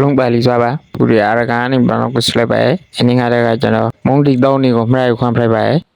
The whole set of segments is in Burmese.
လုံးပါလီသွားပါပူရအရကန်နေဘလော့ကိုစလိုက်ပါအင်းငါတဲ့ကကျွန်တော်မုံတီတောင်းနေကိုမှတ်ရခွန်ဖလိုက်ပါကွဲ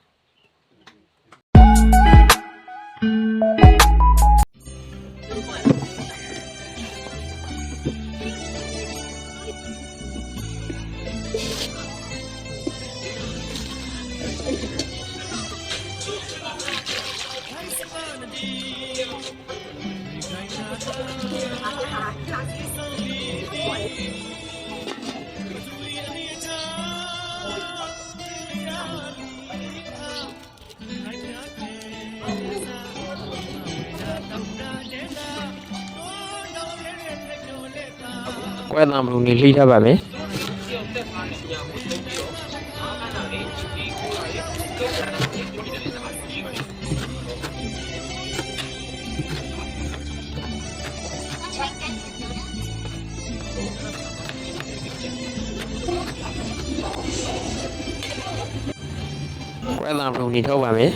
တံဘလူးနေလှိထားပါမယ် ကွဲတံဘလူးနေထုတ်ပါမယ်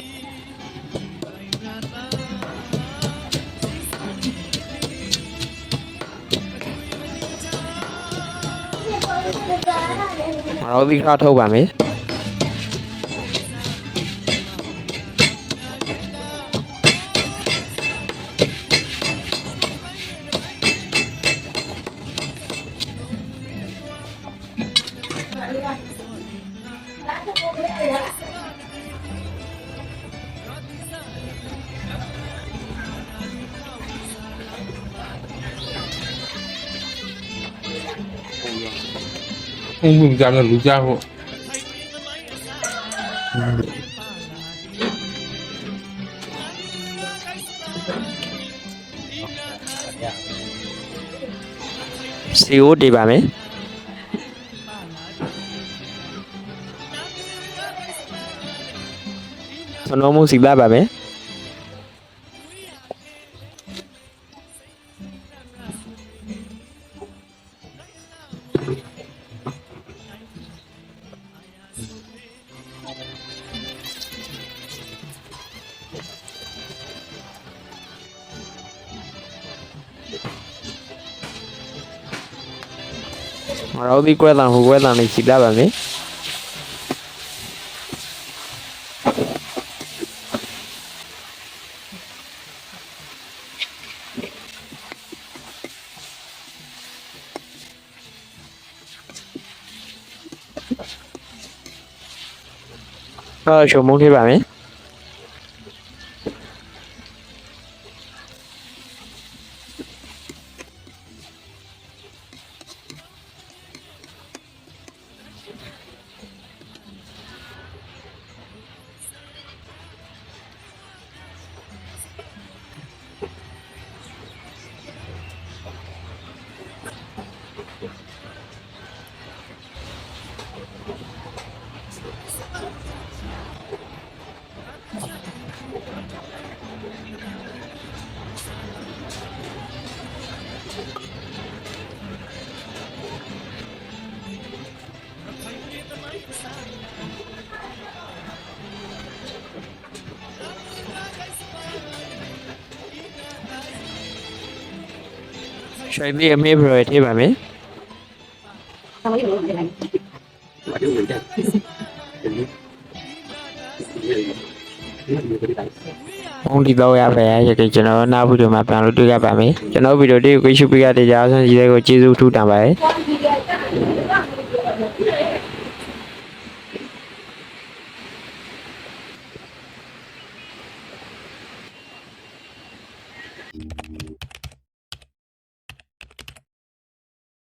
မတော်သီခါထုတ်ပါမယ် ဘုံဘုံကြတော့လူကြဖို့စီအိုတေးပါမယ်စနောမှုစီပါပါမယ် မတော်သီကွဲတံဟိုကွဲတံလေးစီပါပါမယ်အော်ရှုံမုန်းထိပါမယ်ရွှေသေးအမေဘရထိပါမယ်ဘုံဒီ တော့ရပါရဲ့ကကျွန်တော်နောက်ဗီဒီယိုမှာပြန်လို့တွေ့ရပါမယ်ကျွန်တော်ဗီဒီယိုလေးကိုကြည့်ရှုပေးရတဲ့ကြားအောင်ဒီလေးကိုကျေးဇူးထူးတင်ပါတယ်